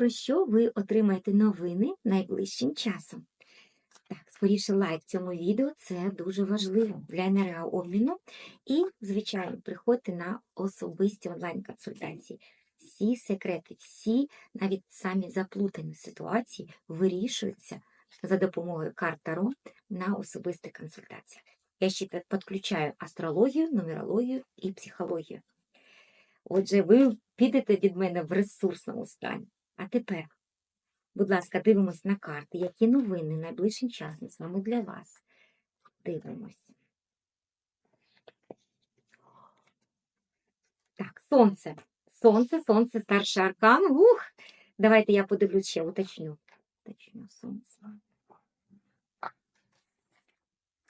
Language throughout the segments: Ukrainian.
про що ви отримаєте новини найближчим часом. Так, скоріше лайк цьому відео це дуже важливо для енергообміну. І, звичайно, приходьте на особисті онлайн-консультації. Всі секрети, всі навіть самі заплутані ситуації вирішуються за допомогою карт Таро на особистих консультаціях. Я ще підключаю астрологію, нумерологію і психологію. Отже, ви підете від мене в ресурсному стані. А тепер, будь ласка, дивимось на карти, які новини найближчим часом саме для вас. Дивимось. Так, сонце. Сонце, сонце, старший аркан. Ух! Давайте я подивлюсь ще, уточню. Уточню сонце.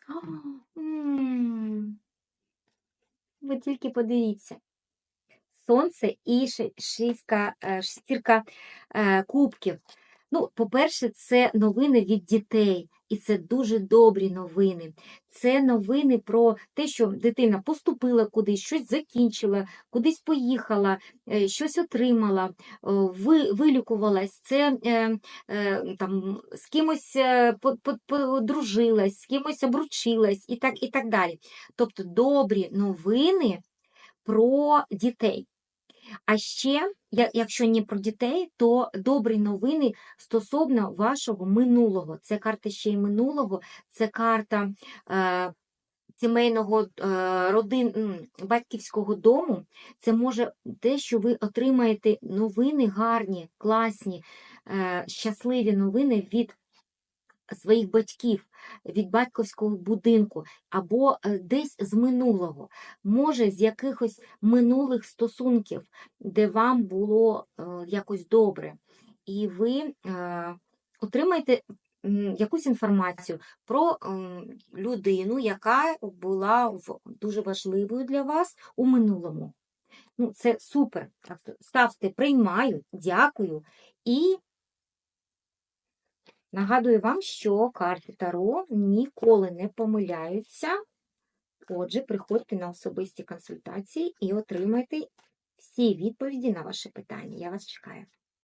О. Ви тільки подивіться. Сонце і шістка, е, шестірка е, кубків. Ну, по-перше, це новини від дітей, і це дуже добрі новини. Це новини про те, що дитина поступила кудись, щось закінчила, кудись поїхала, е, щось отримала, вилікувалась, це там, з кимось по- по- подружилась, з кимось обручилась і так, і так далі. Тобто добрі новини про дітей. А ще, якщо не про дітей, то добрі новини стосовно вашого минулого. Це карта ще й минулого, це карта е, сімейного е, родин, батьківського дому. Це може те, що ви отримаєте новини гарні, класні, е, щасливі новини від своїх батьків, від батьківського будинку або е, десь з минулого, може з якихось минулих стосунків, де вам було е, якось добре, і ви е, отримаєте якусь інформацію про людину, яка була дуже важливою для вас у минулому. Ну, це супер. Ставте, приймаю, дякую. І Нагадую вам, що карти Таро ніколи не помиляються. Отже, приходьте на особисті консультації і отримайте всі відповіді на ваші питання. Я вас чекаю.